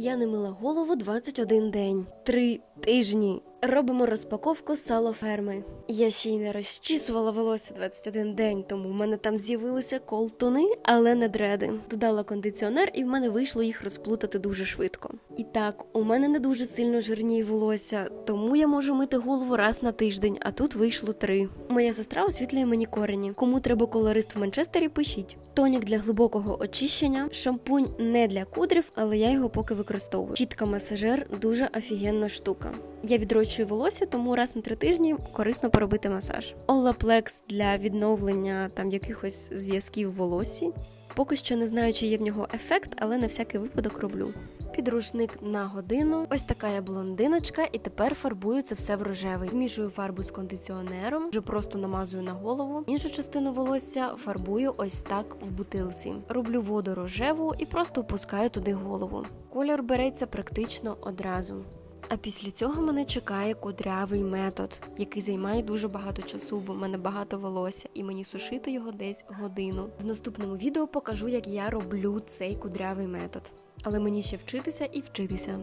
Я не мила голову 21 день. Три тижні. Робимо розпаковку салоферми. Я ще й не розчісувала волосся 21 день, тому в мене там з'явилися колтуни, але не дреди. Додала кондиціонер, і в мене вийшло їх розплутати дуже швидко. І так, у мене не дуже сильно жирніє волосся, тому я можу мити голову раз на тиждень, а тут вийшло три. Моя сестра освітлює мені корені. Кому треба колорист в Манчестері, пишіть. Тонік для глибокого очищення, шампунь не для кудрів, але я його поки використовую. Чітка масажер дуже офігенна штука. Я відрощую волосся, тому раз на три тижні корисно поробити масаж. Олаплекс для відновлення там якихось зв'язків в волосі. Поки що не знаю, чи є в нього ефект, але на всякий випадок роблю. Підручник на годину. Ось така я блондиночка, і тепер фарбую це все в рожевий. Змішую фарбу з кондиціонером, вже просто намазую на голову. Іншу частину волосся фарбую ось так в бутилці. Роблю воду рожеву і просто впускаю туди голову. Колір береться практично одразу. А після цього мене чекає кудрявий метод, який займає дуже багато часу, бо в мене багато волосся, і мені сушити його десь годину. В наступному відео покажу, як я роблю цей кудрявий метод. Але мені ще вчитися і вчитися.